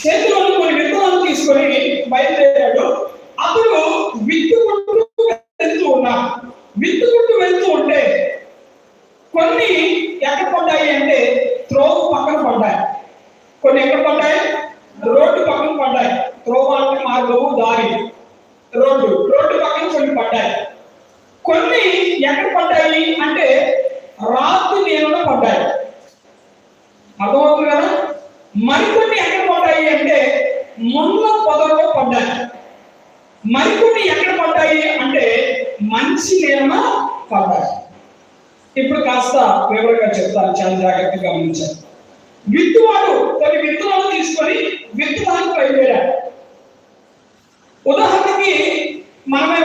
చేతిలో కొన్ని విత్తనాలు తీసుకొని బయలుదేరాడు. అతడు విత్తు వెళ్తూ ఉన్నాడు విత్తుకుంటూ వెళ్తూ ఉంటే కొన్ని ఎక్కడ పడ్డాయి అంటే త్రోవ పక్కన పడ్డాయి కొన్ని ఎక్కడ పడ్డాయి రోడ్డు పక్కన పడ్డాయి త్రోవ అంటే మార్గము దారి రోడ్డు రోడ్డు పక్కన కొన్ని పడ్డాయి కొన్ని ఎక్కడ పడ్డాయి అంటే రాత్రి నీళ్ళలో పడ్డాయి అర్థమవుతుంది కదా మరికొన్ని ఎక్కడ పడ్డాయి అంటే ముళ్ళ పొదలో పడ్డాయి మరికొన్ని ఎక్కడ పడ్డాయి అంటే మంచి నేలన పడ్డాయి ఇప్పుడు కాస్త వివరంగా చెప్తాను చాలా జాగ్రత్తగా గమనించాలి విత్తువాడు కొన్ని విత్తనాలు తీసుకొని విత్తనాలకు బయలుదేరాడు ఉదాహరణకి మనమే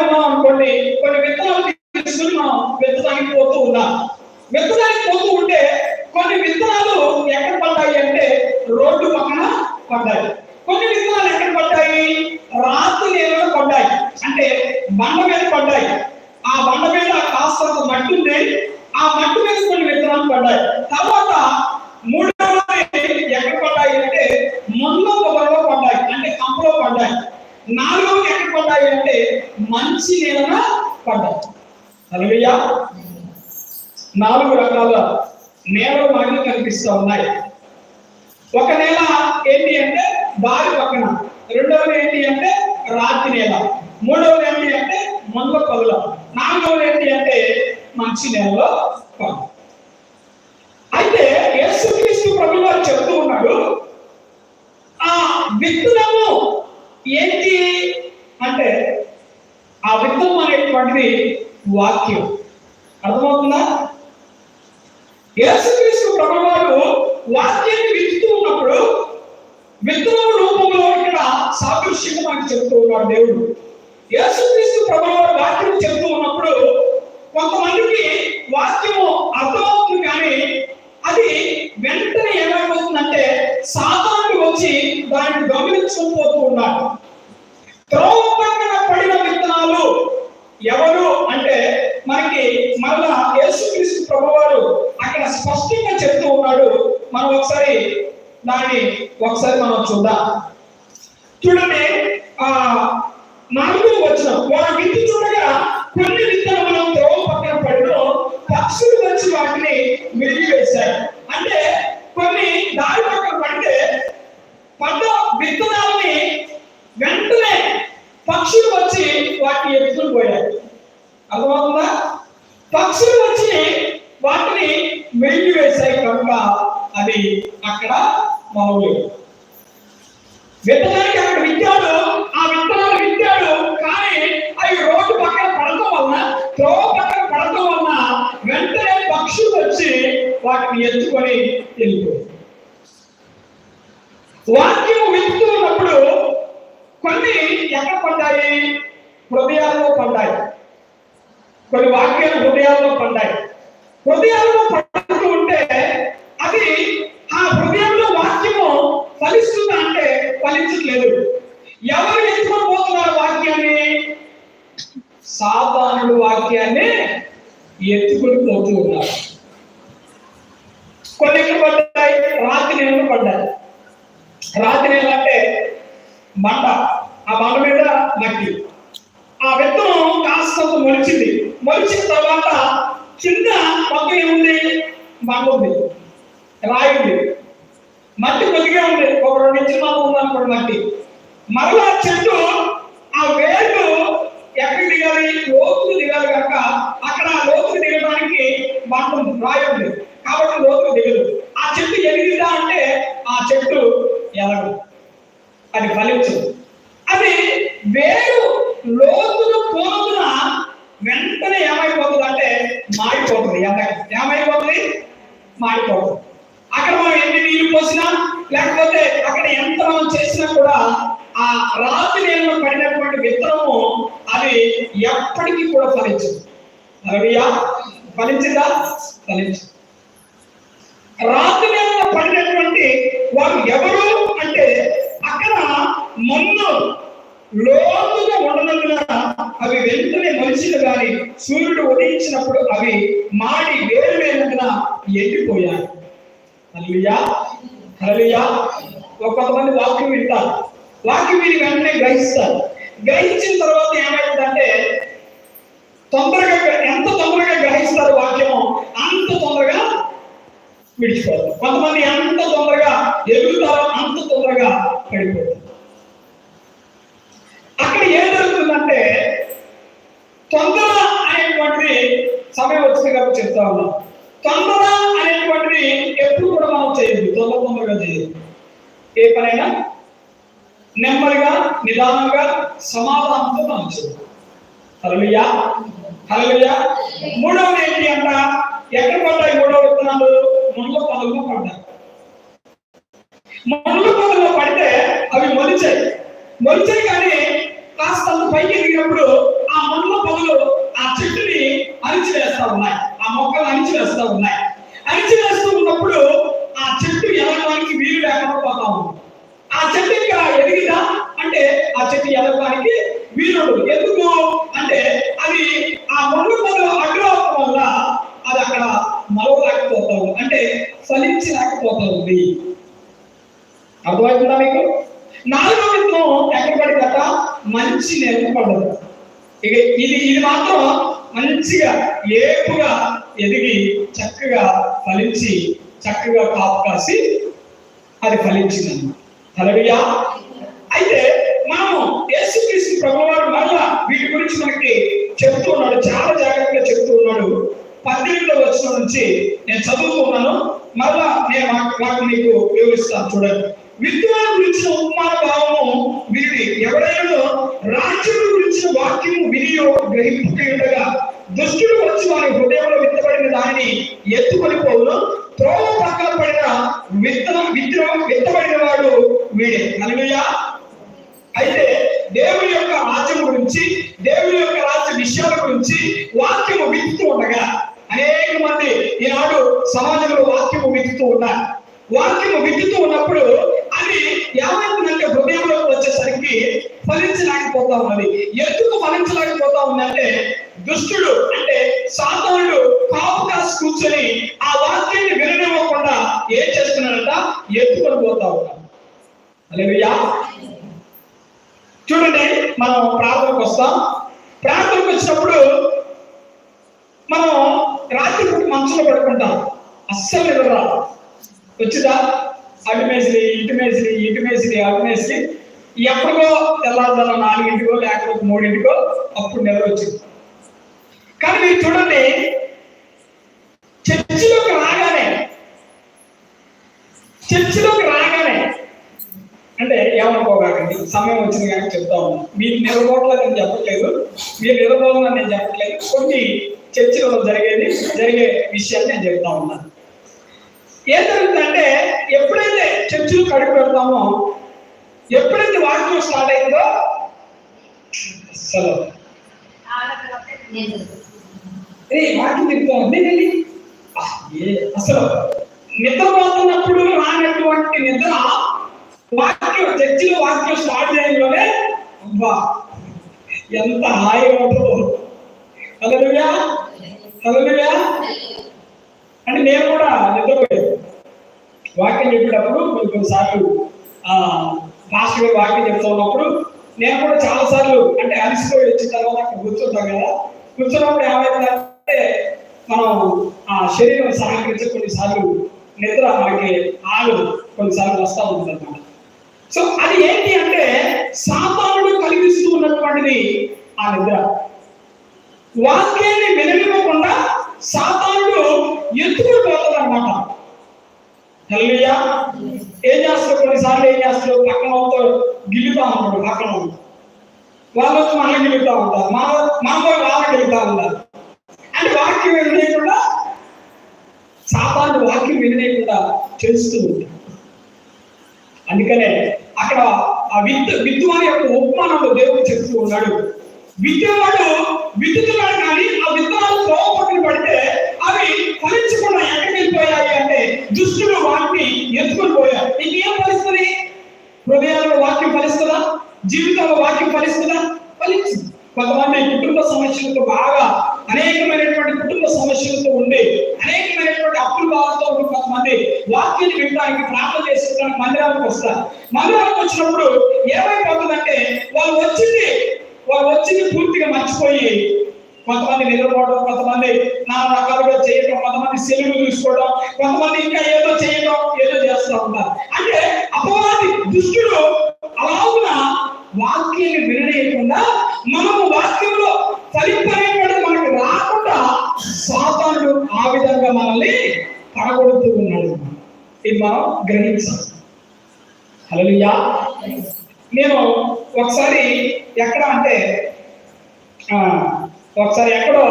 కొన్ని కొన్ని విత్తనాలు తీసుకుని మనం విత్తనానికి పోతూ ఉన్నాం. విత్తనానికి పోతూ ఉంటే కొన్ని విత్తనాలు ఎక్కడ పడ్డాయి అంటే రోడ్డు పక్కన పడ్డాయి కొన్ని విత్తనాలు ఎక్కడ పడ్డాయి రాత్రి నేలలో పడ్డాయి అంటే బండ మీద పడ్డాయి ఆ బండ మీద కాస్తంత మట్టి ఉంది ఆ మట్టి మీద కొన్ని విత్తనాలు పడ్డాయి తర్వాత మూడవది ఎక్కడ పడ్డాయి అంటే మొన్న పొగలో పడ్డాయి అంటే కంపలో పడ్డాయి నాలుగవది ఎక్కడ పడ్డాయి అంటే మంచి నేలన పడ్డాయి హల్లెలూయా నాలుగు రకాల నేలలు మనకి కనిపిస్తూ ఉన్నాయి ఒక నేల ఏంటి అంటే దారి పక్కన రెండవది ఏంటి అంటే రాతి నేల మూడవది ఏంటి అంటే మంద పగుల నాలుగవది ఏంటి అంటే మంచి నేలలో పగలు అయితే యేసుక్రీస్తు ప్రభు వారు చెప్తూ ఉన్నాడు ఆ విత్తనము ఏంటి అంటే ఆ విత్తనం అనేటువంటిది వాక్యం అర్థమవుతుందా యేసుక్రీస్తు ప్రభు వారు వాక్యాన్ని విత్తుతూ ఉన్నప్పుడు విత్తనం రూపంలో ఇక్కడ సాదృశ్యంగా మనకు చెప్తూ ఉన్నాడు దేవుడు యేసుక్రీస్తు ప్రభు వారు వాక్యం చెప్తూ ఉన్నప్పుడు కొంతమందికి వాక్యము అర్థమవుతుంది కానీ అది వెంటనే ఏమైపోతుందంటే సాతానుడు వచ్చి దాన్ని గమనించుకుపోతూ ఉన్నాడు త్రోవ పక్కన పడిన విత్తనాలు ఎవరు అంటే మనకి మరలా యేసుక్రీస్తు ప్రభువారు అక్కడ స్పష్టంగా చెప్తూ ఉన్నాడు మనం ఒకసారి దాన్ని ఒకసారి మనం చూద్దాం చూడండి ఆ నాలుగు వచ్చిన వారు విత్తి చూడగా కొన్ని విత్తనములు త్రోవ పక్కన పడిలో పక్షులు వచ్చి వాటిని మిరిగివేశాయి అంటే కొన్ని దారి పక్కన పడితే పంట విత్తనాలని వెంటనే పక్షులు వచ్చి వాటిని ఎత్తుకుని పోయాయి అర్థమవుతుందా? పక్షులు వచ్చి వాటిని మెల్లి వేశాయి కనుక అది అక్కడ మౌలి విత్తనానికి అక్కడ విత్తాడు ఆ విత్తనాలు విత్తాడు కానీ అవి రోడ్డు పక్కన పడటం వలన త్రోవ పక్కన పడటం వలన వెంటనే పక్షులు వచ్చి వాటిని ఎత్తుకొని వెళ్ళిపోయాయి వాక్యం విత్తుతూ ఉన్నప్పుడు కొన్ని ఎక్కడ పడ్డాయి? హృదయాల్లో పడ్డాయి. కొన్ని వాక్యాలు హృదయాల్లో పడ్డాయి. హృదయాల్లో పడుతూ ఉంటే అది ఆ హృదయంలో వాక్యము ఫలిస్తుందా అంటే ఫలించట్లేదు ఎవరు ఎత్తుకొని పోతున్నారు వాక్యాన్ని సాధారణ వాక్యాన్ని ఎత్తుకొని పోతూ ఉన్నారు. కొన్ని పడ్డాయి రాత్రి నీళ్ళు పడ్డాయి. రాత్రి నీళ్ళు అంటే మంట. ఆ మంట మీద మట్టి. ఆ విత్తనం కాస్త మొలిచింది. మొలిచిన తర్వాత కింద మొక్క ఏముంది? మంట ఉంది. రాయి ఉంది. మట్టి కొద్దిగా ఉంది. ఒక రెండు ఇంచుల ఉంది అనుకోండి మట్టి. మరలా చెట్టు లోతులు దిగాలి కనుక అక్కడ ఆ దిగడానికి బండ రాయండి కాబట్టి లోతులు దిగదు. ఆ చెట్టు ఎదిగిందా అంటే ఆ చెట్టు ఎదగదు అది ఫలించదు అది వేరు లోతును పోతున్న వెంటనే ఏమైపోతుంది అంటే మాడిపోతుంది ఎండకి ఏమైపోతుంది మాడిపోతుంది అక్కడ మనం ఎన్ని నీళ్ళు పోసినా లేకపోతే అక్కడ ఎంత మనం చేసినా కూడా ఆ రాతి నేలలో పడినటువంటి విత్తనము అది ఎప్పటికీ కూడా ఫలించదు అరవియా ఫలించిందా? ఫలించదు. రాత్రి పడినటువంటి వారు ఎవరు అంటే అక్కడ మన్ను లోతుగా ఉండనందున అవి వెంటనే మనుషులు గాని సూర్యుడు ఉదయించినప్పుడు అవి మాడి వేరు వేరుగా ఎండిపోయాయి. అల్లియా అల్లియా ఒక కొంతమంది వాక్యం వింటారు. వాక్యం విని వెంటనే గ్రహిస్తారు. గ్రహించిన తర్వాత ఏమైందంటే తొందరగా ఎంత తొందరగా గ్రహిస్తారు వాక్యము అంత తొందరగా విడిచిపోతారు కొంతమంది ఎంత తొందరగా ఎదుగుతారో అంత తొందరగా పడిపోతారు. అక్కడ ఏం జరుగుతుందంటే తొందర అనేటువంటిది సమయం వచ్చింది కాబట్టి చెప్తా ఉన్నాం. తొందర అనేటువంటిది ఎప్పుడు కూడా మనం చేయదు తొందర తొందరగా చేయదు ఏ పనైనా నెమ్మదిగా నిదానంగా సమాధానంతో మనం చేయాలి హలో మూడవది ఏంటి అంట. ఎక్కడ పడ్డాయి మూడవ విత్తనాలు ముళ్ళ పొదల్లో పడ్డాయి. ముళ్ళ పొదల్లో పడితే అవి మొలిచాయి. మొలిచాయి కానీ కాస్త పైకి ఎదిగినప్పుడు ఆ ముళ్ళ పొదలు ఆ చెట్టుని అణిచివేస్తా ఉన్నాయి. ఆ మొక్కలు అణిచివేస్తా ఉన్నాయి అణిచివేస్తూ ఉన్నప్పుడు ఆ చెట్టు ఎదగడానికి వీలు లేకుండా పోతా ఉంది ఆ చెట్టు ఇంకా ఎదిగిదా అంటే ఆ చెట్టు ఎదగడానికి వీలుడు ఎందుకు అంటే అది ఆ ముళ్ళు పొదలు అడ్డుకోవడం వల్ల అది అక్కడ మలవలేకపోతా ఉంది అంటే ఫలించలేకపోతా ఉంది అర్థమవుతుందా మీకు నాలుగో విత్తనం ఎక్కడ పడిందట మంచి ఇక ఇది ఇది మాత్రం మంచిగా ఏపుగా ఎదిగి చక్కగా ఫలించి చక్కగా కాపు కాసి అది ఫలించింది తలవియా అయితే మనము యేసుక్రీస్తు ప్రభువారు మరలా వీటి గురించి మనకి చెప్తూ ఉన్నాడు చాలా జాగ్రత్తగా చెప్తూ ఉన్నాడు. పద్దెనిమిదిలో వచ్చిన నుంచి నేను చదువుతున్నాను మరలా నేను మాకు మీకు వివరిస్తాను చూడండి. విద్వాన్ గురించిన ఉపమాన భావము వీరి ఎవరైనా రాజ్యము గురించిన వాక్యము వినియో గ్రహింపగా దుష్టుడు వచ్చి వారి హృదయంలో విత్తబడిన దానిని ఎత్తుకొని పోవును త్రోవ పక్కన పడిన విత్తన విత్తనం విత్తబడిన వాడు వీడే హల్లెలూయా అయితే దేవుని యొక్క రాజ్యం గురించి దేవుని యొక్క రాజ్య విషయాల గురించి వాక్యము విత్తుతూ ఉండగా అనేక మంది ఈనాడు సమాజంలో వాక్యము విత్తుతూ ఉన్నారు. వాక్యము విత్తుతూ ఉన్నప్పుడు కానీ ఏమైందంటే హృదయంలోకి వచ్చేసరికి ఫలించలేకపోతా ఉన్నది. ఎందుకు ఫలించలేకపోతా ఉందంటే దుష్టుడు అంటే సాతానుడు కాపు కాసి కూర్చొని ఆ వాక్యాన్ని విననివ్వకుండా ఏం చేస్తున్నాడంట? ఎత్తుకొని పోతా ఉన్నాడు. అలేవియా చూడండి మనం ప్రార్థనకు వస్తాం. ప్రార్థనకు వచ్చినప్పుడు మనం రాత్రి పూట మంచంలో పడుకుంటాం. అస్సలు నిద్ర వచ్చిందా? అటు మేసిరి ఇటు మేసిరి ఇటు మేసిరి అటు ఎప్పటికో తెల్లారుజాము నాలుగింటికో లేకపోతే మూడింటికో అప్పుడు నిద్ర వచ్చింది. కానీ మీరు చూడండి చర్చిలోకి రాగానే చర్చిలోకి రాగానే అంటే ఏమనుకోకండి సమయం వచ్చింది కానీ చెప్తా ఉన్నాను. మీరు నిలబోట్లేదు నేను చెప్పట్లేదు మీరు నిలబోదని నేను చెప్పట్లేదు కొన్ని చర్చలో జరిగేది జరిగే విషయాన్ని నేను చెప్తా ఉన్నాను. ఏం జరుగుతుందంటే ఎప్పుడైతే చర్చిలు కడుపు పెడతామో ఎప్పుడైతే వాక్యం స్టార్ట్ అయిందో అసలు ఏ వాక్యం తిరుగుతాం వెళ్ళి అసలు నిద్రపోతున్నప్పుడు రానటువంటి నిద్ర వాక్యం చర్చిలో వాక్యం స్టార్ట్ చేయడంలోనే అబ్బా ఎంత హాయిగా ఉంటుందో. హల్లెలూయా కలలుగా అంటే నేను కూడా నిద్రపోయాను. వాక్యం చెప్పేటప్పుడు కొన్ని కొన్నిసార్లు మాస్టర్ గారు వాక్యం చెప్తా ఉన్నప్పుడు నేను కూడా చాలా సార్లు అంటే అలసిపోయి వచ్చిన తర్వాత అక్కడ కూర్చుంటాం కదా కూర్చున్నప్పుడు ఏమైందంటే మనం ఆ శరీరం సహకరించే కొన్నిసార్లు నిద్ర మనకి ఆలు కొన్నిసార్లు వస్తూ ఉంటుందన్నమాట. సో అది ఏంటి అంటే సాతానుడు కలిగిస్తూ ఉన్నటువంటిది ఆ నిద్ర. వాక్యాన్ని విననివ్వకుండా సాత ఎత్తుకుని పోతుంది అనమాట హల్లెలూయా. ఏం చేస్తారు కొన్నిసార్లు ఏం చేస్తారు పక్కన వాళ్ళతో గిల్లుతా ఉంటాడు పక్కన వాళ్ళు. వచ్చి మనల్ని గిల్లుతా ఉంటారు. మా మన వాళ్ళకి వాళ్ళని గిల్లుతా ఉంటారు. అంటే వాక్యం వినలేకుండా సాతాను వాక్యం వినలేకుండా చేస్తూ ఉంటాడు. అందుకనే అక్కడ ఆ విత్తు విత్తువాని యొక్క ఉపమానంలో దేవుడు చెప్తూ ఉన్నాడు. విత్తేవాడు విత్తుతున్నాడు కానీ ఆ విత్తనాలు పోగొట్టుకుని పడితే అవి ఫలించకుండా ఎక్కడికి వెళ్ళిపోయాయి అంటే దుష్టుడు వాటిని ఎత్తుకొని పోయారు ఇంకేం ఫలిస్తుంది? హృదయాల్లో వాక్యం ఫలిస్తుందా? జీవితంలో వాక్యం ఫలిస్తుందా? ఫలించింది కొంతమంది కుటుంబ సమస్యలతో బాగా అనేకమైనటువంటి కుటుంబ సమస్యలతో ఉండి అనేకమైనటువంటి అప్పులు బాధతో ఉన్న కొంతమంది వాక్యాన్ని వినడానికి ప్రార్థన చేసుకోవడానికి మందిరానికి వస్తారు మందిరానికి వచ్చినప్పుడు ఏమైపోతుందంటే వాళ్ళు వచ్చింది వచ్చింది పూర్తిగా మర్చిపోయి కొంతమంది నిద్రపోవడం కొంతమంది నానా రకాలుగా చేయడం కొంతమంది సెలవులు తీసుకోవడం కొంతమంది ఇంకా ఏదో చేయడం ఏదో చేస్తూ ఉంటారు అంటే అపవాది దుష్టుడు అలాగున వాక్యాన్ని వినలేకుండా మనము వాక్యంలో ఫలింపనేటువంటి మనకు రాకుండా సాతానుడు ఆ విధంగా మనల్ని పడగొడుతూ ఉన్నాడు. ఇది మనం గ్రహించాలి. హల్లెలూయా. నేను ఒకసారి ఎక్కడ అంటే ఒకసారి ఎక్కడో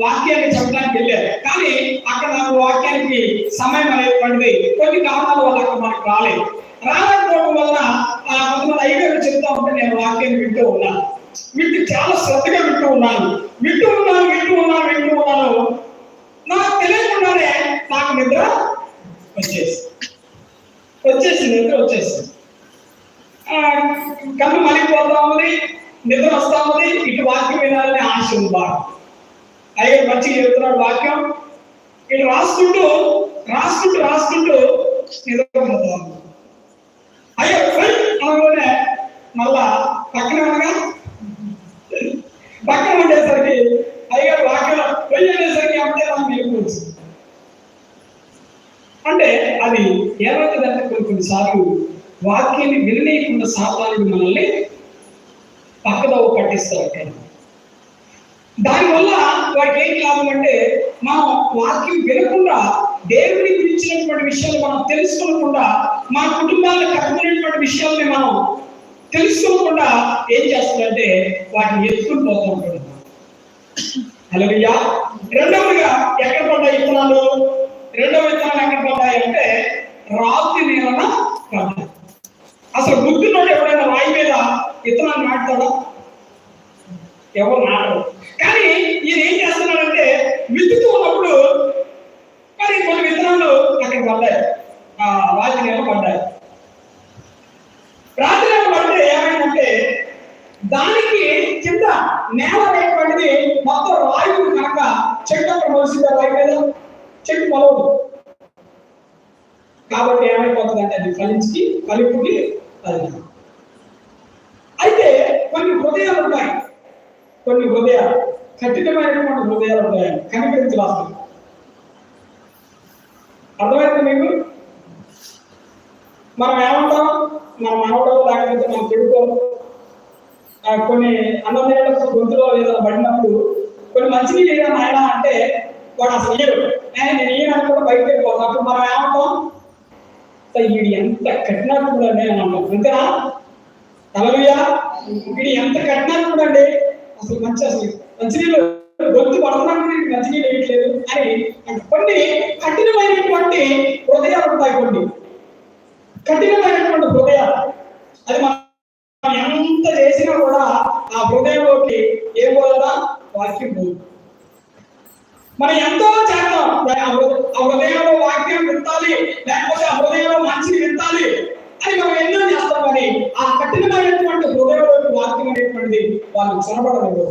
వాక్యాన్ని చెప్పడానికి వెళ్ళారు. కానీ అక్కడ వాక్యానికి సమయం అనేటువంటిది కొన్ని కారణాల వల్ల అక్కడ మనకు రాలేదు. రాలేకపోవడం వల్ల ఆ కొంతమంది ఐదు చెప్తా ఉంటే నేను వాక్యాన్ని వింటూ ఉన్నాను. వింటూ చాలా శ్రద్ధగా వింటూ ఉన్నాను. వింటూ ఉన్నాను వింటూ ఉన్నాను వింటూ ఉన్నాను. నాకు తెలియకుండానే నాకు నిద్ర వచ్చేసి వచ్చేసి నిద్ర వచ్చేసింది. కళ్ళు మలిగిపోతాము నిద్ర వస్తా ఉంది ఇటు వాక్యం వినాలని ఆశ ఉంది? బాగా అయ్యే మంచిగా చెప్తున్నాడు వాక్యం. ఇటు రాసుకుంటూ రాసుకుంటూ రాసుకుంటూ నిద్ర అయ్యో పోయ్ అనగానే మళ్ళా పక్కన అనగా? పక్కన ఉండేసరికి అయ్యో వాక్యం పోయి అనేసరికి అప్పుడే నాకు మెలకు అంటే అది ఏమవుతుందంటే కొన్ని కొన్నిసార్లు వాక్యాన్ని వినలేకుండా సాధారణ మనల్ని పక్కదోవ పట్టిస్తారు దానివల్ల వాడికి ఏం లాభం అంటే మనం వాక్యం వినకుండా దేవుని గురించినటువంటి విషయాలు మనం తెలుసుకోకుండా మన కుటుంబాలకు కట్టుకునేటువంటి విషయాల్ని మనం తెలుసుకోకుండా ఏం చేస్తుందంటే వాటిని ఎత్తుకుని పోతూ ఉంటుంది హలోయ్యా రెండవదిగా ఎక్కడ పడ్డాయి విత్తనాలు? రెండవ విత్తనాలు ఎక్కడ పడ్డాయి అంటే రాతి నీళ్ళన అసలు బుద్ధినోడు ఎవడైనా రాయి విత్తనాలు నాటుతాడా ఎవరు నాటరు కానీ ఈయన ఏం చేస్తున్నాడంటే విత్తుతూ ఉన్నప్పుడు మరి కొన్ని విత్తనాలు అక్కడ పడ్డాయి. ఆ రాతి నీళ్ళ పడ్డాయి. రాత్రి పడితే ఏమైందంటే దానికి కింద నేల అనేటువంటిది మొత్తం రాయుడు కనుక చెట్టు అక్కడ మొలిసిందా రాయి మీద? చెట్టు మొలవదు. కాబట్టి ఏమైపోతుందంటే అది ఫలించి ఫలింపుకి అది అయితే కొన్ని హృదయాలు ఉన్నాయి. కొన్ని హృదయాలు. కఠినమైనటువంటి హృదయాలు ఉంటాయి కనికరించి అర్థమైంది మీకు? మనం ఏమంటాం? మన మనవడో లేకపోతే మన కొడుకో కొన్ని అన్నమయ్యలకు గొంతులో ఏదైనా పడినప్పుడు కొన్ని మంచిది లేదా ఆయన అంటే వాడు అసలు ఇయ్యడు. నేను నేను ఈయన కూడా బయటకు వెళ్ళిపోతాను. అప్పుడు మనం ఏమంటాం? "అసలు వీడు ఎంత కఠినాత్ముడు అని అన్నాం అంతేనా? కలలుయా వీడు ఎంత కట్టినా చూడండి అసలు మంచి అసలు మంచినీళ్ళు గొంతు పడుతున్నాను వీడికి మంచినీళ్ళు వేయట్లేదు అని కొన్ని కఠినమైనటువంటి హృదయాలు ఉంటాయి కొన్ని. కఠినమైనటువంటి హృదయాలు. అది మనం ఎంత చేసినా కూడా ఆ హృదయంలోకి ఏం పోదా వాక్యం పోదు. మనం ఎంతో చేద్దాం ఆ హృదయంలో వాక్యం వింటాలి లేకపోతే ఆ హృదయంలో మంచిని వింటాలి అని మనం కానీ ఆ కఠినమైనటువంటి హృదయంలోకి వాక్యం అనేటువంటిది వాళ్ళు చొరబడలేదు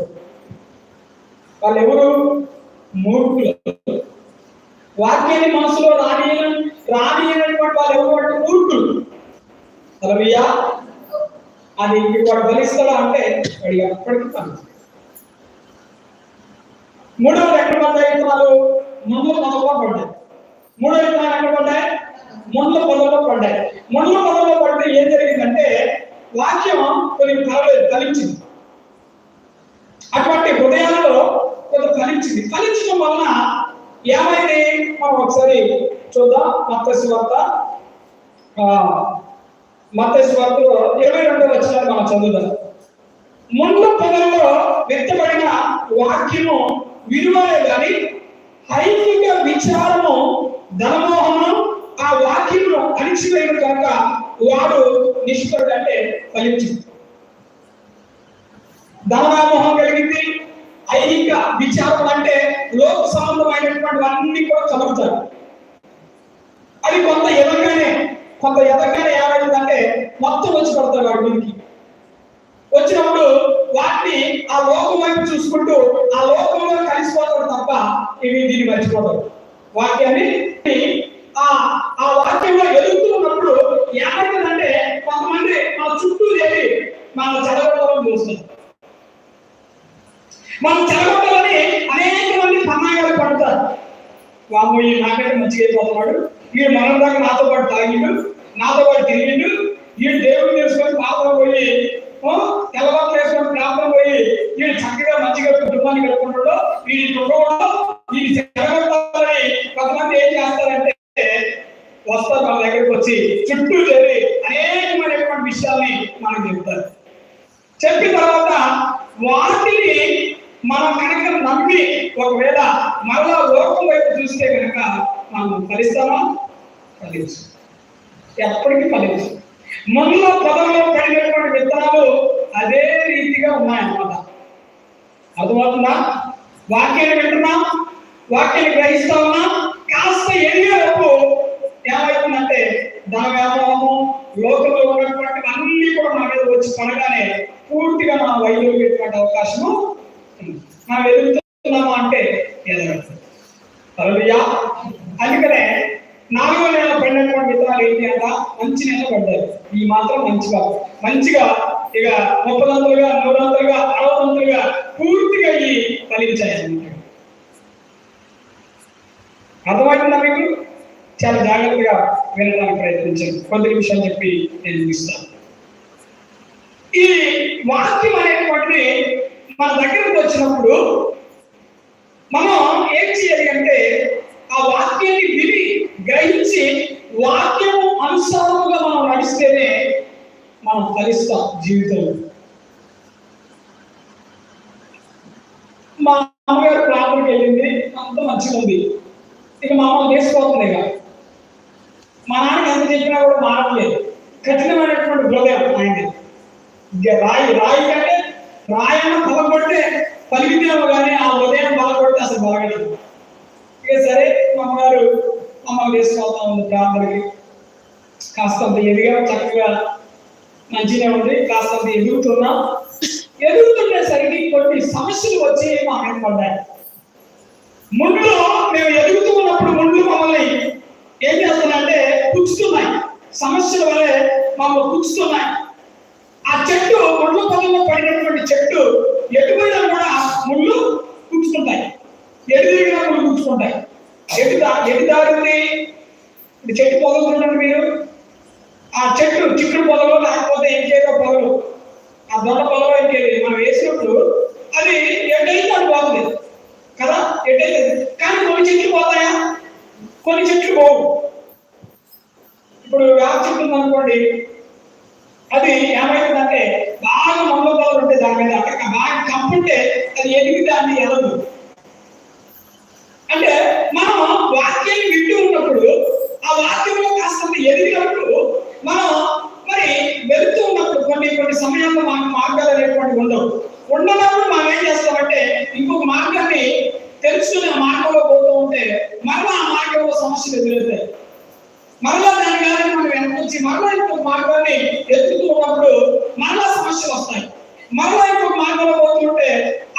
వాళ్ళు ఎవరు మూర్ఖులు. వాక్యాన్ని మనసులో రాని రానియనటువంటి వాళ్ళు ఎవరు మూర్ఖులు. అలవియా అది వాడు ఫలిస్తాడా అంటే వాడు ఎప్పటికీ ఫలిస్తాడు మూడవది ఎక్కడ పడ్డాయి విత్తనాలు ముందు పొదలో పడ్డాయి మూడో విత్తనాలు ఎక్కడ పడ్డాయి ముందు పొలంలో పడ్డాయి. ముందు పొలంలో పడితే ఏం జరిగిందంటే వాక్యం కొన్ని ఫలించింది అటువంటి హృదయాలలో కొంత ఫలించింది ఫలించడం వలన ఏమైంది? మనం ఒకసారి చూద్దాం. మత శివార్త మత శివార్తలో ఇరవై రెండో వచ్చిన మనం చదువుదాం. ముందు పొదల్లో వ్యక్తపడిన వాక్యము విలువలే కానీ ఐహిక విచారము ధనమోహము వాక్యమును అణిచివేయడు కనుక వాడు నిష్ఫలుడు అంటే ఫలించింది ధనమోహం కలిగింది. ఐహిక విచారం అంటే లోక సంబంధమైనటువంటి అన్ని కూడా చదువుతారు. అది కొంత ఎదగానే కొంత ఎదగానే ఏమైందంటే మొత్తం వచ్చి పడతాడు వాడి మీదకి వచ్చినప్పుడు వాటిని ఆ లోకం వైపు చూసుకుంటూ ఆ లోకంలో కలిసిపోతాడు తప్ప ఇవి దీన్ని మర్చిపోతాడు వాక్యాన్ని ఆ ఆ వాక్యంలో ఎదుగుతూ ఉన్నప్పుడు ఏమవుతుందంటే కొంతమంది మన చుట్టూ చేరి మన చదవడం చూస్తుంది మనం చదవడాలని అనేక మంది పన్నాగాలు పడతారు. వాము ఈ నాకంటే మంచిగా అయిపోతున్నాడు. ఈ మనం దాకా నాతో పాటు తాగిండు నాతో పాటు తిరిగిండు. ఈ దేవుడు చేసుకొని పాపం పోయి తెల్లవారు వేసుకొని ప్రాంతం పోయి వీడు చక్కగా మంచిగా కుటుంబాన్ని కలుపుకుంటాడు వీడి కుటుంబంలో వీడి జరగడాలని కొంతమంది ఏం చేస్తారంటే వస్తారు మన దగ్గరికి వచ్చి చుట్టూ చేరి అనేకమైనటువంటి విషయాల్ని మనకు చెప్తారు. చెప్పిన తర్వాత వాటిని మనం కనుక నమ్మి ఒకవేళ మరలా లోకం వైపు చూస్తే కనుక మనం ఫలిస్తామా? ఫలించు ఎప్పటికీ ఫలించు మనలో పదంలో పడినటువంటి విత్తనాలు అదే రీతిగా ఉన్నాయన్నమాట. అర్థమవుతుందా? వాక్యాన్ని వింటున్నాం? వాక్యాన్ని గ్రహిస్తా ఉన్నాం కాస్త అనగానే పూర్తిగా మనం వైద్యులటువంటి అవకాశము మనం ఎదుగుతున్నామా అంటే ఎదగదు అందుకనే నాలుగో నెల పడినటువంటి విత్తనాలు ఏంటి అంట? మంచి నెల పడ్డారు ఈ మాత్రం మంచిగా మంచిగా ఇక ముప్పదంతులుగా నూరంతులుగా అరవదంతులుగా పూర్తిగా ఈ ఫలించాయి అన్నమాట అర్థమవుతుందా మీకు చాలా జాగ్రత్తగా వినడానికి ప్రయత్నించండి కొద్ది నిమిషాలు చెప్పి నేను ముగిస్తాను ఈ వాక్యం అనేటువంటిది మన దగ్గరకు వచ్చినప్పుడు మనం ఏం చేయాలి అంటే ఆ వాక్యాన్ని విని గ్రహించి వాక్యము అనుసారముగా మనం నడిస్తేనే మనం ఫలిస్తాం జీవితంలో. మా అమ్మగారు ప్రాపర్కి వెళ్ళింది అంత మంచిగా ఉంది. ఇక మా అమ్మ వేసిపోతుంది ఇక. మా నాన్నకి ఎంత చెప్పినా కూడా మారట్లేదు. కఠినమైనటువంటి హృదయం ఆయన ఇక రాయి రాయి కంటే రాయన్న బలపడితే పలికితేమో కానీ ఆ హృదయం బలపడితే అసలు బలగలేదు ఇక సరే మా అమ్మగారు అమ్మ వేసుకోతా ఉంది ప్రాంతానికి. కాస్తంత ఎదిగా చక్కగా. మంచిగా ఉంది కాస్త ఎదుగుతున్నా. ఎదుగుతుండేసరికి కొన్ని సమస్యలు వచ్చి మా ఆయన పడ్డాయి. ముందు మేము ఎదుగుతూ ఉన్నప్పుడు ముందు మమ్మల్ని ఏం చేస్తున్నాయంటే పుచ్చుతున్నాయి సమస్యల వల్లే మమ్మల్ని పుచ్చుతున్నాయి ఆ చెట్టు ముళ్ళు పొలంలో పడినటువంటి చెట్టు ఎటుపోయినా కూడా ముళ్ళు పుచ్చుకుంటాయి ఎటు తిరిగినా ముళ్ళు పుచ్చుకుంటాయి ఎటు ఎటు దారింది చెట్టు పొదలు మీరు? ఆ చెట్టు చిక్కుడు పొదలు లేకపోతే ఇంకేదో పొదలు ఆ దొండ పొదలు ఇంకేది? మనం వేసినప్పుడు అది ఎటైతే అది బాగుంది. కదా? ఎటైతే? కానీ కొన్ని చెట్లు పోతాయా? కొన్ని చెట్లు పోవు. ఇప్పుడు వేప చెట్టు ఉందనుకోండి అది ఏమైందంటే బాగా మందు పొదలు ఉంటే దాని మీద అక్కడ బాగా కప్పుంటే అది ఎదిగి దాన్ని ఎలదు అంటే మనం వాక్యాన్ని వింటూ ఉన్నప్పుడు ఆ వాక్యంలో కాస్త ఎదిగినప్పుడు మనం మరి వెళుతూ ఉన్నప్పుడు కొన్ని కొన్ని సమయాల్లో మనకు మార్గాలు అనేటువంటి ఉండవు. ఉండనప్పుడు మనం ఏం చేస్తామంటే ఇంకొక మార్గాన్ని తెలుసుకునే మార్గంలో పోతూ ఉంటే మరలా ఆ మార్గంలో సమస్యలు ఎదురవుతాయి. మరలా దాని కానీ మనం వెనకొచ్చి మరలా ఇంకొక మార్గాన్ని ఎత్తుతూ ఉన్నప్పుడు మరలా సమస్యలు వస్తాయి. మరలా ఇంకొక మార్గంలో పోతుంటే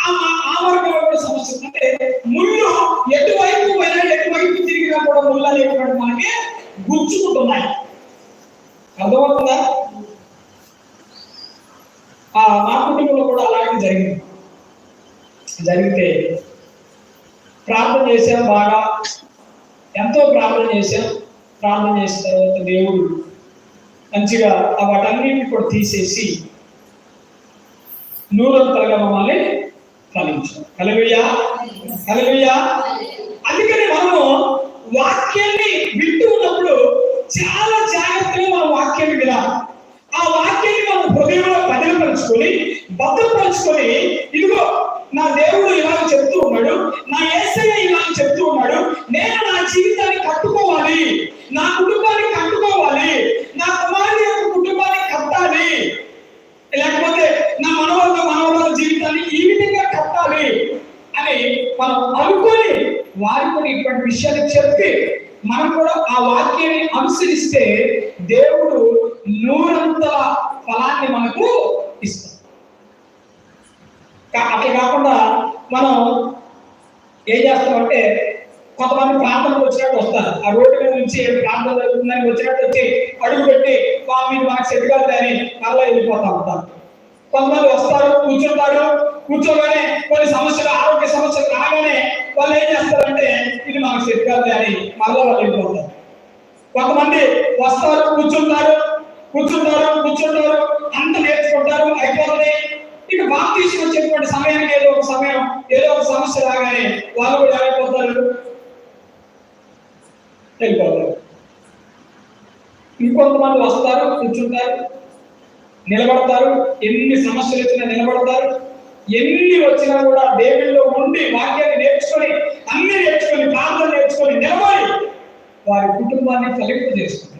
ఆ ఆ మార్గంలో కూడా సమస్యలు అంటే ముళ్ళు ఎటువైపు పోయినా ఎటువైపు తిరిగినా కూడా ముళ్ళు అనేటువంటి మనకి గుచ్చుకుంటున్నాయి. అర్థమవుతుందా? ఆ మా కుటుంబంలో కూడా అలాగే జరిగింది. జరిగితే ప్రార్థన చేశాం బాగా. ఎంతో ప్రార్థన చేశాం. ప్రార్థన చేసిన తర్వాత దేవుడు మంచిగా ఆ వాటన్నిటిని కూడా తీసేసి నూరంతలుగా మమ్మల్ని ఫలించాం కలవయ్యా కలవయ్యా అందుకని మనము వాక్యాన్ని వింటూ చాలా జాగ్రత్తగా మనం వాక్యాన్ని వినాలి. ఆ వాక్యాన్ని మనం హృదయంలో భద్రపరుచుకొని భద్రపరుచుకొని ఇదిగో నా దేవుడు ఇలా చెప్తూ ఉన్నాడు నా ఏసయ్య ఇలాగ చెప్తూ ఉన్నాడు నేను నా జీవితాన్ని కట్టుకోవాలి నా కుటుంబాన్ని కట్టుకోవాలి నా కుమారుని యొక్క కుటుంబాన్ని కట్టాలి లేకపోతే నా మనవల మనవరాల జీవితాన్ని ఈ విధంగా కట్టాలి అని మనం అనుకొని వారికి కూడా ఇటువంటి విషయాలు చెప్పి మనం కూడా ఆ వాక్యాన్ని అనుసరిస్తే దేవుడు నూరంతల ఫలాన్ని మనకు ఇస్తాడు కా- అట్లా కాకుండా మనం ఏం చేస్తామంటే కొంతమంది ప్రాంతానికి వచ్చినట్టు వస్తారు. ఆ రోడ్డు మీద నుంచి ఏ ప్రాంతం జరుగుతుందని వచ్చినట్టు వచ్చి అడుగు పెట్టి స్వామి మీరు మాకు సెట్ కాదని మళ్ళీ వెళ్ళిపోతా ఉంటారు. కొంతమంది వస్తారు కూర్చుంటారు. కూర్చోగానే కొన్ని సమస్యలు ఆరోగ్య సమస్యలు రాగానే వాళ్ళు ఏం చేస్తారంటే ఇది మాకు సెట్ అని మళ్ళీ వాళ్ళు వెళ్ళిపోతారు. కొంతమంది వస్తారు కూర్చుంటారు. కూర్చుంటారు కూర్చుంటారు. అంత నేర్చుకుంటారు. అయిపోతుంది. ఇక బాప్తీసం వచ్చేటువంటి సమయానికి ఏదో ఒక సమయం ఏదో ఒక సమస్య రాగానే వాళ్ళు కూడా ఏమైపోతారు వెళ్ళిపోతారు. ఇంకొంతమంది వస్తారు కూర్చుంటారు నిలబడతారు ఎన్ని సమస్యలు వచ్చినా నిలబడతారు ఎన్ని వచ్చినా కూడా దేవుల్లో ఉండి వాక్యాన్ని నేర్చుకొని అన్ని నేర్చుకొని ప్రార్థన నేర్చుకొని నిలబడి వారి కుటుంబాన్ని ఫలింపు చేసుకుంటారు.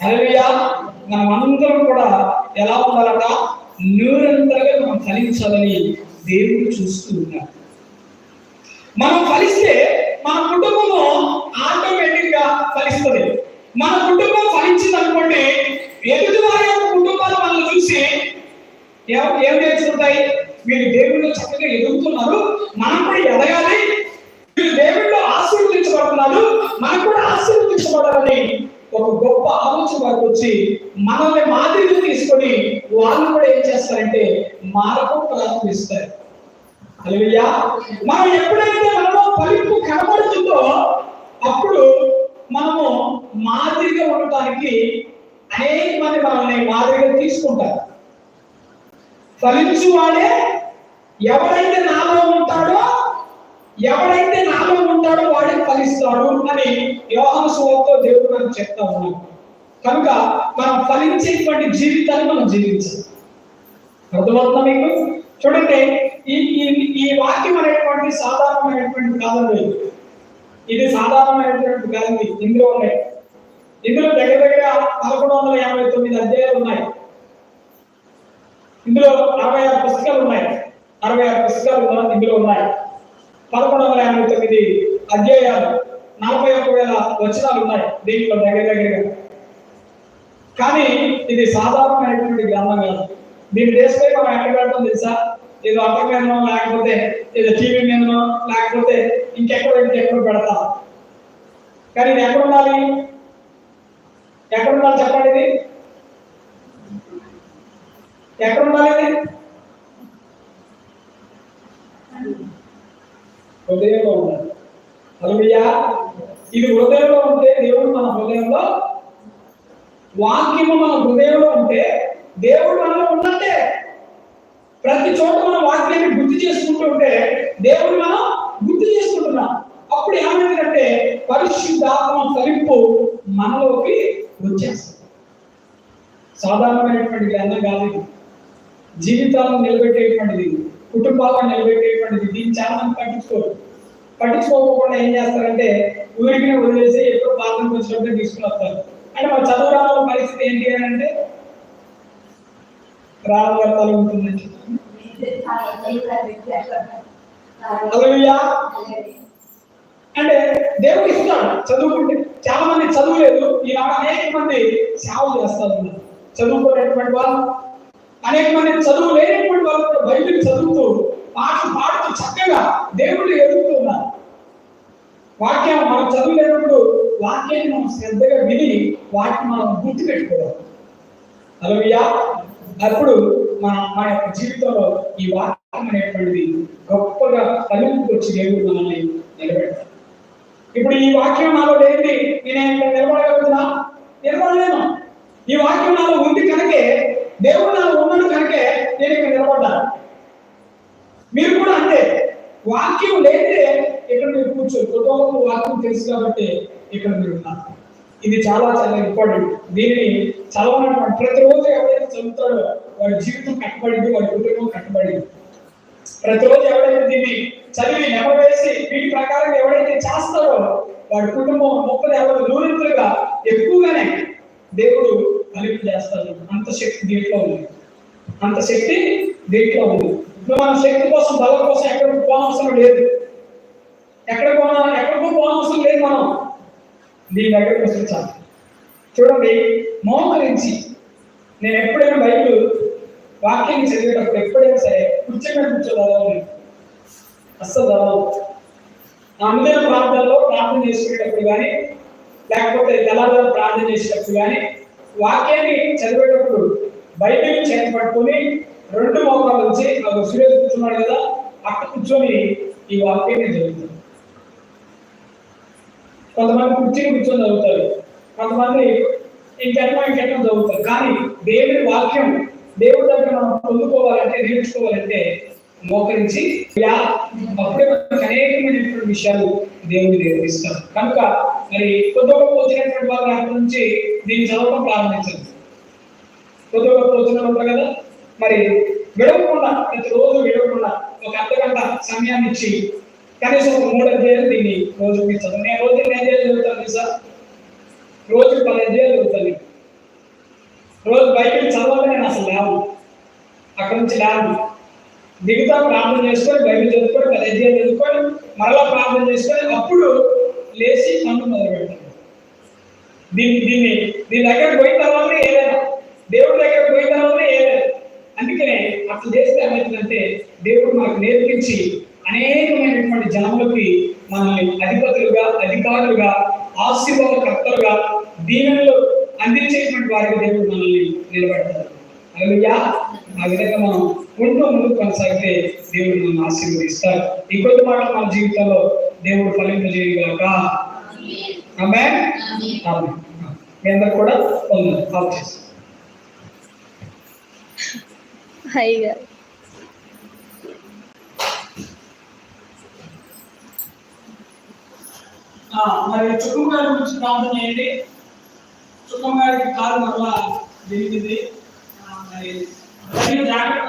హల్లెలూయా మనం అందరం కూడా ఎలా ఉండాలట? నిరంతరంగా మనం ఫలించాలని దేవుడు చూస్తూ ఉన్నాడు మనం ఫలిస్తే మన కుటుంబము ఆటోమేటిక్గా ఫలిస్తుంది. మన కుటుంబం ఫలించింది అనుకోండి ఎదుటివారి యొక్క కుటుంబాలు మనల్ని చూసి ఏం నేర్చుకుంటాయి? మీరు దేవుళ్ళు చక్కగా ఎదుగుతున్నారు మనం కూడా ఎదగాలి. మీరు దేవుళ్ళు ఆశీర్వదించబడుతున్నారు మనం కూడా ఆశీర్వదించబడాలని ఒక గొప్ప ఆలోచన వారికి వచ్చి మనల్ని మాదిరిగా తీసుకొని వాళ్ళు కూడా ఏం చేస్తారంటే మారకు ప్రారంభిస్తారు మనం ఎప్పుడైతే మనలో ఫలింపు కనబడుతుందో అప్పుడు మనము మాదిరిగా ఉండటానికి అనేక మంది మనల్ని మాదిరిగా తీసుకుంటారు. ఫలించు వాడే ఎవరైతే నాలో ఉంటాడో ఎవరైతే నాలో ఉంటాడో వాడే ఫలిస్తాడు అని యోహన సువార్తలో దేవుడు మనం చెప్తా ఉన్నాం కనుక మనం ఫలించేటువంటి జీవితాన్ని మనం జీవించాలి. అర్థమవుతుందా మీకు? చూడండి ఈ ఈ వాక్యం అనేటువంటి సాధారణమైనటువంటి కాదండి ఇది సాధారణమైనటువంటి కాదండి ఇందులో ఉన్నాయి. ఇందులో దగ్గర దగ్గర పదకొండు వందల యాభై తొమ్మిది అధ్యాయాలు ఉన్నాయి. ఇందులో అరవై ఆరు పుస్తకాలు ఉన్నాయి. అరవై ఆరు పుస్తకాలు ఇందులో ఉన్నాయి. పదకొండు వందల యాభై తొమ్మిది అధ్యాయాలు నలభై ఒక్క వేల వచనాలు ఉన్నాయి. దీంట్లో దగ్గర దగ్గరగా. కానీ ఇది సాధారణమైనటువంటి గ్రంథం కాదు. దీన్ని దేశపై మనం ఎక్కడ పెడతాం తెలుసా? ఏదో అట్ట మీదనో లేకపోతే ఏదో టీవీ మీదనో లేకపోతే ఇంకెక్కడో ఇంకెక్కడో పెడతా కానీ ఇది ఎక్కడ ఉండాలి? ఎక్కడ ఉండాలి చెప్పండి ఇది? ఎక్కడ ఉండాలి ఇది? హృదయంలో ఉండాలి. అలవియా ఇది హృదయంలో ఉంటే దేవుడు మన హృదయంలో వాక్యము మన హృదయంలో ఉంటే దేవుడు మనలో ఉన్నట్టే. ప్రతి చోట మనం వాక్యాన్ని గుర్తు చేసుకుంటూ ఉంటే దేవుడు మనం గుర్తు చేసుకుంటున్నాం. అప్పుడు ఏమైందంటే పరిశుద్ధాత్మ ఫలింపు మనలోకి వచ్చేస్తుంది సాధారణమైనటువంటి గ్రంథం కాదు జీవితాలను నిలబెట్టేటువంటిది కుటుంబాలను నిలబెట్టేటువంటిది దీన్ని చాలా మంది పట్టించుకోరు. పట్టించుకోకుండా ఏం చేస్తారంటే ఊరికి వదిలేసి ఎప్పుడు పాత్రకు వచ్చినప్పుడు తీసుకుని వస్తారు. అంటే మా చదువు రావాల పరిస్థితి ఏంటి అని అంటే రావాలి ఉంటుందని చెప్పి. అంటే దేవుడు ఇస్తాడు చదువుకుంటే చాలా మంది చదువులేదు. ఈనాడు అనేక మంది సేవ చేస్తారు. ఉన్నారు. వాళ్ళు అనేక మంది చదువు లేనటువంటి వాళ్ళు కూడా బైబిల్ చదువుతూ పాటలు పాడుతూ చక్కగా దేవుడు ఎదుగుతున్నారు వాక్యం మనం చదువులేనప్పుడు వాక్యాన్ని మనం శ్రద్ధగా విని వాటిని మనం గుర్తు పెట్టుకోవాలి అలవియా అప్పుడు మన మన యొక్క జీవితంలో ఈ వాక్యం అనేటువంటిది గొప్పగా ఫలింపుకు వచ్చి దేవుడు మనల్ని నిలబెడతాడు. ఇప్పుడు ఈ వాక్యం నాలో లేనిది నేను ఇక్కడ నిలబడగలుగుతున్నా? నిలబడలేను. ఈ వాక్యం నాలో ఉంది కనుకే దేవుడు నాలో ఉన్నాడు కనుకే నేను ఇక్కడ నిలబడ్డాను. మీరు కూడా అంతే. వాక్యం లేదే ఇక్కడ మీరు కూర్చో. కుటుంబంలో వాక్యం తెలుసు కాబట్టి ఇక్కడ మీరు ఉన్నారు. ఇది చాలా చాలా ఇంపార్టెంట్ దీనిని చదవనటువంటి ప్రతిరోజు ఎవరైతే చదువుతాడో వాడి జీవితం కట్టబడింది వాడి కుటుంబం కట్టబడింది. ప్రతిరోజు ఎవరైతే దీన్ని చదివి నెమవేసి వీటి ప్రకారం ఎవరైతే చేస్తారో వాడి కుటుంబం ముప్పది ఎవరు నూరింతలుగా ఎక్కువగానే దేవుడు కలిపి చేస్తాడు. అంత శక్తి దీంట్లో ఉంది. అంత శక్తి దీంట్లో ఉంది. ఇప్పుడు మన శక్తి కోసం బలం కోసం ఎక్కడికి పోనవసరం లేదు. ఎక్కడ పోనా ఎక్కడికో పోనవసరం లేదు మనం. దీని దగ్గర ప్రశ్నించాను చాలు చూడండి మోకరించి నేను ఎప్పుడైనా బైబిల్ వాక్యాన్ని చదివేటప్పుడు ఎప్పుడైనా సరే కూర్చొని కూర్చో చదవాలి అస్సలు చదవదు అనుదిన ప్రాంతాల్లో ప్రార్థన చేసుకునేటప్పుడు కానీ లేకపోతే తెల్లవారు ప్రార్థన చేసేటప్పుడు కానీ వాక్యాన్ని చదివేటప్పుడు బైబిల్ చేపట్టుకుని పట్టుకొని రెండు మోకాల నుంచి ఒక సురేష్ కూర్చున్నాడు కదా అక్కడ కూర్చొని ఈ వాక్యాన్ని చదువుతాను. కొంతమంది కుర్చీని కూర్చొని చదువుతారు. కొంతమంది ఇంకెన్నో ఇంకెన్నో చదువుతారు. కానీ దేవుని వాక్యం దేవుడి దగ్గర మనం పొందుకోవాలంటే నేర్చుకోవాలంటే మోకరించి యా అప్పుడే మనకు అనేకమైనటువంటి విషయాలు దేవుడు నేర్పిస్తారు కనుక మరి కొద్దిగా వచ్చినటువంటి వారి అక్కడి నుంచి దీన్ని చదవడం ప్రారంభించండి. కొద్దిగా వచ్చిన ఉంటారు కదా? మరి విడవకుండా ప్రతిరోజు విడవకుండా ఒక అర్ధ గంట సమయాన్ని ఇచ్చి కనీసం ఒక మూడు అధ్యాయులు దీన్ని రోజు చదువు నేను రోజు ఎన్ని అధ్యాయులు చదువుతాను సార్ రోజు పది అధ్యాయులు చదువుతాను రోజు బైబిల్ చదవాలి నేను అసలు లేవు అక్కడి నుంచి లేవు దిగుతా ప్రార్థన చేసుకొని బైబిల్ చదువుకొని పది అధ్యాయులు చదువుకొని మరలా ప్రార్థన చేసుకొని అప్పుడు లేచి నన్ను మొదలు పెడతాను దీన్ని దీన్ని దీని దగ్గర పోయిన తర్వాత ఏదైనా దేవుడి దగ్గర పోయిన తర్వాత ఏదైనా. అందుకనే అట్లా చేస్తే ఏమవుతుందంటే దేవుడు మనకు నేర్పించి అనేకమైనటువంటి జనములకి మనల్ని అధిపతులుగా అధికారులుగా ఆశీర్వాదకర్తలుగా దీవెనలు అందించేటువంటి వారికి దేవుడు మనల్ని నిలబెడతారు అలలుయా ఆ విధంగా మనం ఉంటూ ముందుకు కొనసాగితే దేవుడు మనల్ని ఆశీర్వదిస్తారు ఈ మాట మన జీవితంలో దేవుడు ఫలింపజేయగలక ఆమె మీ అందరు కూడా పొందారు హాయిగా ఆ, మరి చుక్కం గారి గురించి ప్రార్థన చేయండి. చుక్కమ్మ గారికి కారు మరలా జరిగింది మరి జాగ్రత్త